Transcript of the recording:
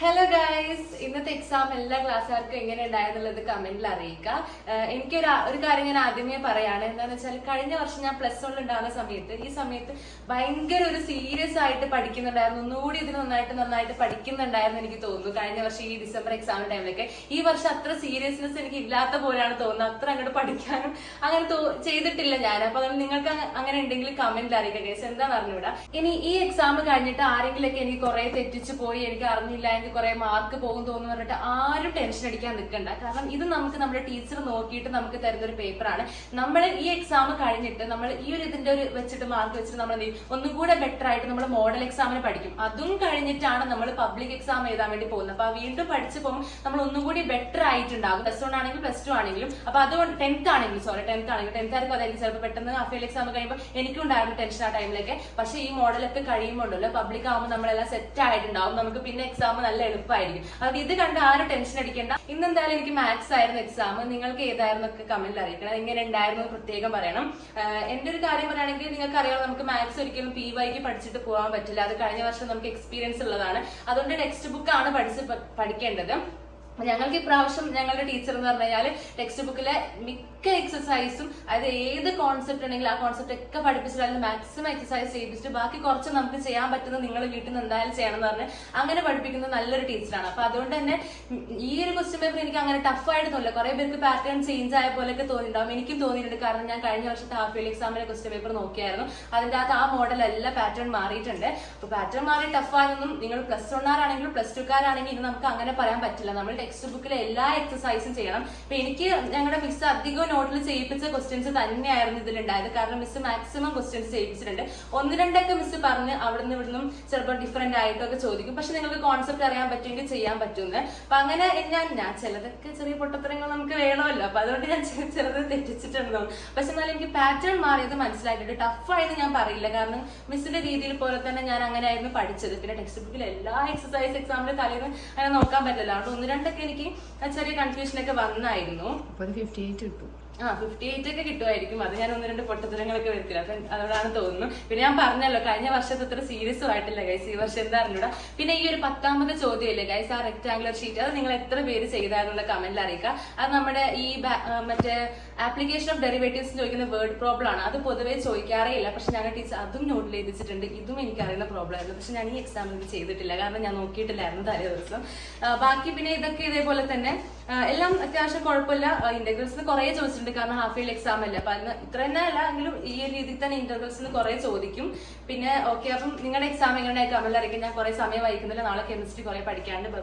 Hello guys ഇന്നത്തെ exam എല്ലാ ക്ലാസ്സുകാർക്കും എങ്ങനെ ഉണ്ടായെന്നുള്ളത് കമന്റിൽ അറിയിക്കുക എനിക്കൊരു ഒരു കാര്യം ഞാൻ ആദ്യമേ പറയാണ്. എന്താണെന്ന് വെച്ചാൽ കഴിഞ്ഞ വർഷം ഞാൻ പ്ലസ് വൺ ഉണ്ടാകുന്ന സമയത്ത് ഈ സമയത്ത് ഭയങ്കര ഒരു സീരിയസ് ആയിട്ട് പഠിക്കുന്നുണ്ടായിരുന്നു. ഒന്നുകൂടി ഇതിന് നന്നായിട്ട് നന്നായിട്ട് പഠിക്കുന്നുണ്ടായിരുന്നു എനിക്ക് തോന്നുന്നു കഴിഞ്ഞ വർഷം ഈ ഡിസംബർ എക്സാം ടൈമിലൊക്കെ ഈ വർഷം അത്ര സീരിയസ്നെസ് എനിക്ക് ഇല്ലാത്ത പോലെയാണ് തോന്നുന്നത്. അത്ര അങ്ങോട്ട് പഠിക്കാനും അങ്ങനെ ചെയ്തിട്ടില്ല ഞാൻ. അപ്പൊ അതുകൊണ്ട് നിങ്ങൾക്ക് അങ്ങനെ ഉണ്ടെങ്കിൽ കമന്റിൽ അറിയിക്കുക ഗൈസ് എന്താണെന്ന് അറിഞ്ഞൂടാ? ഇനി ഈ എക്സാം കഴിഞ്ഞിട്ട് ആരെങ്കിലൊക്കെ എനിക്ക് കുറെ തെറ്റിച്ച് പോയി എനിക്ക് അറിഞ്ഞില്ല എനിക്ക് കുറെ മാർക്ക് പോകും തോന്നുന്നു പറഞ്ഞിട്ട് ആരും ടെൻഷൻ അടിക്കാൻ നിൽക്കണ്ട. കാരണം ഇത് നമുക്ക് നമ്മുടെ ടീച്ചർ നോക്കിയിട്ട് നമുക്ക് തരുന്ന ഒരു പേപ്പറാണ് നമ്മൾ ഈ എക്സാം കഴിഞ്ഞിട്ട് നമ്മൾ ഈ ഒരു ഇതിന്റെ ഒരു വെച്ചിട്ട് മാർക്ക് വെച്ചിട്ട് നമ്മൾ ഒന്നും കൂടെ ബെറ്റർ ആയിട്ട് നമ്മൾ മോഡൽ എക്സാമിന് പഠിക്കും. അതും കഴിഞ്ഞിട്ടാണ് നമ്മൾ പബ്ലിക് എക്സാം എഴുതാൻ വേണ്ടി പോകുന്നത്. അപ്പൊ വീണ്ടും പഠിച്ചു പോകുമ്പോൾ നമ്മൾ ഒന്നും കൂടി ബെറ്റർ ആയിട്ടുണ്ടാകും. പ്ലസ് വൺ ആണെങ്കിലും പ്ലസ് ടു ആണെങ്കിലും. അപ്പൊ അതുകൊണ്ട് ടെൻത്ത് ആണെങ്കിലും സോറി ടെൻത്ത് ആണെങ്കിലും. ടെൻത്ത് ആയിരിക്കും അതായിരിക്കും ചിലപ്പോൾ പെട്ടെന്ന് അഫേൽ എക്സാം കഴിയുമ്പോൾ എനിക്കും ഉണ്ടായിരുന്നു ടെൻഷൻ ആ ടൈമിലൊക്കെ പക്ഷേ ഈ മോഡലൊക്കെ കഴിയുമ്പോണ്ടല്ലോ പബ്ലിക് ആകുമ്പോൾ നമ്മളെല്ലാം സെറ്റ് ആയിട്ടുണ്ടാവും. നമുക്ക് പിന്നെ എക്സാം നല്ല എളുപ്പമായിരിക്കും അതുകൊണ്ട് ഇത് കണ്ട് ആരും ടെൻഷൻ അടിക്കേണ്ട. ഇന്ന് എന്തായാലും എനിക്ക് മാത്സ് ആയിരുന്നു എക്സാം നിങ്ങൾക്ക് ഏതായിരുന്നു ഒക്കെ കമന്റിൽ അറിയിക്കണം. എങ്ങനെ ഉണ്ടായിരുന്നു പ്രത്യേകം പറയണം. എന്റെ ഒരു കാര്യം പറയുകയാണെങ്കിൽ നിങ്ങൾക്ക് അറിയാം നമുക്ക് മാത്സ് ഒരിക്കലും പി വൈക്ക് പഠിച്ചിട്ട് പോകാൻ പറ്റില്ല. അത് കഴിഞ്ഞ വർഷം നമുക്ക് എക്സ്പീരിയൻസ് ഉള്ളതാണ്. അതുകൊണ്ട് ടെക്സ്റ്റ് ബുക്ക് ആണ് പഠിച്ച് പഠിക്കേണ്ടത്. ഞങ്ങൾക്ക് ഇപ്രാവശ്യം ഞങ്ങളുടെ ടീച്ചർ എന്ന് പറഞ്ഞു കഴിഞ്ഞാൽ ടെക്സ്റ്റ് ബുക്കിലെ മിക്ക എക്സസൈസും അതായത് ഏത് കോൺസെപ്റ്റ് ഉണ്ടെങ്കിലും ആ കോൺസെപ്റ്റ് ഒക്കെ പഠിപ്പിച്ചിട്ട് അതിൽ മാക്സിമം എക്സസൈസ് ചെയ്യിപ്പിച്ചിട്ട് ബാക്കി കുറച്ച് നമുക്ക് ചെയ്യാൻ പറ്റുന്ന നിങ്ങൾ വീട്ടിൽ നിന്ന് എന്തായാലും ചെയ്യണം എന്ന് പറഞ്ഞ് അങ്ങനെ പഠിപ്പിക്കുന്ന നല്ലൊരു ടീച്ചറാണ് അപ്പൊ അതുകൊണ്ട് തന്നെ ഈ ഒരു ക്വസ്റ്റ്യൻ പേപ്പർ എനിക്ക് അങ്ങനെ ടഫ് ആയിട്ട് തോന്നില്ല. കുറെ പേർക്ക് പാറ്റേൺ ചേഞ്ച് ആയ പോലെയൊക്കെ തോന്നിയിട്ടുണ്ടാവും. എനിക്കും തോന്നിയിട്ടുണ്ട്. കാരണം ഞാൻ കഴിഞ്ഞ വർഷത്തെ ഹാഫ് ഇയർ എക്സാമിന്റെ ക്വസ്റ്റ്യൻ പേപ്പർ നോക്കിയായിരുന്നു. അതിന്റെ അകത്ത് ആ മോഡൽ അല്ല പാറ്റേൺ മാറിയിട്ടുണ്ട്. അപ്പൊ പാറ്റേൺ മാറി ടഫ് ആയെന്നും നിങ്ങൾ പ്ലസ് വണ്ണാരാണെങ്കിലും പ്ലസ് ടുക്കാരാണെങ്കിലും ഇത് നമുക്ക് അങ്ങനെ പറയാൻ പറ്റില്ല. നമ്മൾ ടെക്സ്റ്റ് ബുക്കിലെ എല്ലാ എക്സസൈസും ചെയ്യണം. അപ്പൊ എനിക്ക് ഞങ്ങളുടെ മിസ് അധികം നോട്ടിൽ ചെയ്യിപ്പിച്ച ക്വസ്റ്റ്യൻസ് തന്നെയായിരുന്നു ഇതിലുണ്ടായത്. കാരണം മിസ് മാക്സിമം ക്വസ്റ്റ്യൻസ് ചെയ്യിപ്പിച്ചിട്ടുണ്ട്. ഒന്ന് രണ്ടൊക്കെ മിസ് പറഞ്ഞ് അവിടുന്ന് ഇവിടുന്നും ചിലപ്പോൾ ഡിഫറെന്റ് ആയിട്ടൊക്കെ ചോദിക്കും. പക്ഷെ നിങ്ങൾക്ക് കോൺസെപ്റ്റ് അറിയാൻ പറ്റുമെങ്കിൽ ചെയ്യാൻ പറ്റുമെന്ന് അപ്പൊ അങ്ങനെ ഞാൻ ഞാൻ ചിലതൊക്കെ ചെറിയ പൊട്ടത്തരങ്ങൾ നമുക്ക് വേണമല്ലോ അപ്പൊ അതുകൊണ്ട് ഞാൻ ചെ- ചിലത് തെറ്റിച്ചിട്ടുണ്ടോ പക്ഷെ എന്നാലും എനിക്ക് പാറ്റേൺ മാറിയത് മനസ്സിലായിട്ടുണ്ട് ടഫ് ആയെന്ന് ഞാൻ പറയില്ല. കാരണം മിസ്സിന്റെ രീതിയിൽ പോലെ തന്നെ ഞാൻ അങ്ങനെ ആയിരുന്നു പഠിച്ചത്. പിന്നെ ടെക്സ്റ്റ് ബുക്കിൽ എല്ലാ എക്സസൈസ് എക്സാമിന്റെ തലേന്ന് അങ്ങനെ നോക്കാൻ പറ്റില്ല. അതുകൊണ്ട് ഒന്ന് രണ്ടൊക്കെ എനിക്ക് ചെറിയ കൺഫ്യൂഷൻ ഒക്കെ വന്നായിരുന്നു. കിട്ടും. ആ ഫിഫ്റ്റി എയ്റ്റ് ഒക്കെ കിട്ടുമായിരിക്കും. അത് ഞാൻ ഒന്ന് രണ്ട് പൊട്ടത്തരങ്ങളൊക്കെ വരുത്തില്ല. അപ്പൊ അതോടാണ് തോന്നുന്നു. പിന്നെ ഞാൻ പറഞ്ഞല്ലോ കഴിഞ്ഞ വർഷത്തെ അത്ര സീരിയസ് ആയിട്ടില്ല ഗൈസ് ഈ വർഷം എന്താ അറിഞ്ഞൂടാ? പിന്നെ ഈ ഒരു പത്താമത്തെ ചോദ്യമില്ലേ ഗൈസ് ആ റെക്ടാംഗുലർ ഷീറ്റ് അത് നിങ്ങൾ എത്ര പേര് ചെയ്താന്നുള്ള കമന്റിൽ അറിയിക്കുക. അത് നമ്മുടെ ഈ മറ്റേ ആപ്ലിക്കേഷൻ ഓഫ് ഡെറിവേറ്റീവ്സ് ചോദിക്കുന്ന വേർഡ് പ്രോബ്ലം ആണ്. അത് പൊതുവേ ചോദിക്കാറേയില്ല പക്ഷെ ഞങ്ങൾ ടീച്ചർ അതും നോട്ടിൽ എഴുതിച്ചിട്ടുണ്ട്. ഇതും എനിക്ക് അറിയുന്ന പ്രോബ്ലം ആയിരുന്നു. പക്ഷെ ഞാൻ ഈ എക്സാമിൽ ചെയ്തിട്ടില്ല. കാരണം ഞാൻ നോക്കിയിട്ടില്ലായിരുന്നു തലേ ദിവസം. ബാക്കി പിന്നെ ഇതൊക്കെ ഇതേപോലെ തന്നെ. എല്ലാം അത്യാവശ്യം കുഴപ്പമില്ല. ഇന്റഗ്രൽസ് കുറെ ചോദിച്ചിട്ടുണ്ട് കാരണം ഹാഫ് ഇയർ എക്സാം അല്ല? അപ്പൊ അന്ന് ഇത്ര തന്നെ അല്ല എങ്കിലും ഈ ഒരു രീതിയിൽ തന്നെ ഇന്റർവ്യൂസിന് കുറെ ചോദിക്കും. പിന്നെ ഓക്കെ അപ്പം നിങ്ങളുടെ എക്സാം എങ്ങനെ കമലിൽ അറിയിക്കും. ഞാൻ കുറെ സമയം വായിക്കുന്നില്ല. നാളെ കെമിസ്ട്രി കുറെ പഠിക്കാണ്ട് ബൈ